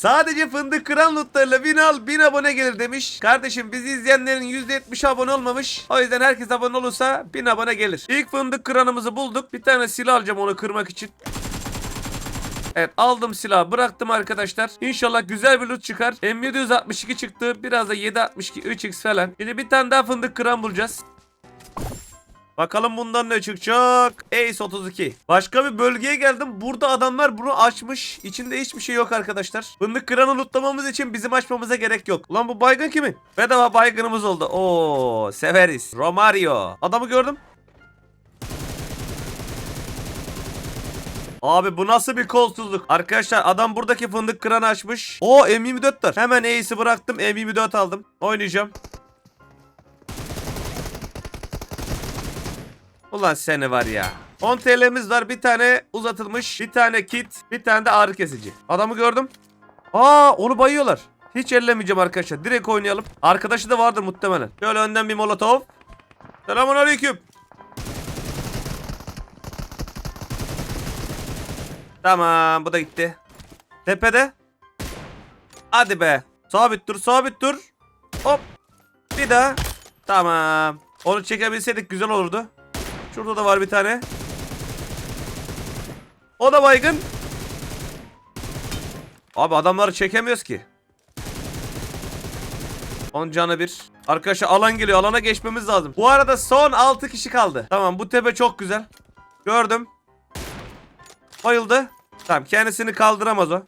Sadece fındık kıran lootlarıyla bin al bin abone gelir demiş. Kardeşim bizi izleyenlerin %70 abone olmamış. O yüzden herkes abone olursa bin abone gelir. İlk fındık kıranımızı bulduk. Bir tane silah alacağım onu kırmak için. Evet aldım silahı bıraktım arkadaşlar. İnşallah güzel bir loot çıkar. M762 çıktı. Biraz da 762 3x falan. Şimdi bir tane daha fındık kıran bulacağız. Bakalım bundan ne çıkacak? Ace 32. Başka bir bölgeye geldim. Burada adamlar bunu açmış. İçinde hiçbir şey yok arkadaşlar. Fındık kıranı lootlamamız için bizim açmamıza gerek yok. Ulan bu baygın kimin? Bedava baygınımız oldu. Oo severiz. Romario. Adamı gördüm. Abi bu nasıl bir kolsuzluk? Arkadaşlar adam buradaki fındık kıranı açmış. O M24 var. Hemen Ace'i bıraktım. M24 aldım. Oynayacağım. Ulan seni var ya. 10 TL'miz var. Bir tane uzatılmış. Bir tane kit. Bir tane de ağrı kesici. Adamı gördüm. Aa onu bayıyorlar. Hiç ellemeyeceğim arkadaşlar. Direkt oynayalım. Arkadaşı da vardır muhtemelen. Şöyle önden bir molotov. Selamun aleyküm. Tamam bu da gitti. Tepede. Hadi be. Sabit dur sabit dur. Hop. Bir daha. Tamam. Onu çekebilseydik güzel olurdu. Şurada da var bir tane. O da baygın. Abi adamları çekemiyoruz ki. 10 canı bir. Arkadaşlar alan geliyor. Alana geçmemiz lazım. Bu arada son 6 kişi kaldı. Tamam bu tepe çok güzel. Gördüm. Bayıldı. Tamam kendisini kaldıramaz o.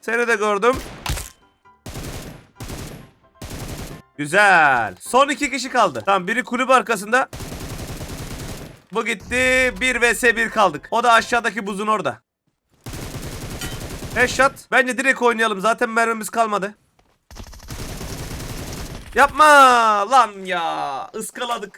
Seni de gördüm. Güzel. Son iki kişi kaldı. Tamam biri kulüp arkasında. Bu gitti. 1 vs 1 kaldık. O da aşağıdaki buzun orada. Headshot. Bence direkt oynayalım. Zaten mermimiz kalmadı. Yapma lan ya. Iskaladık.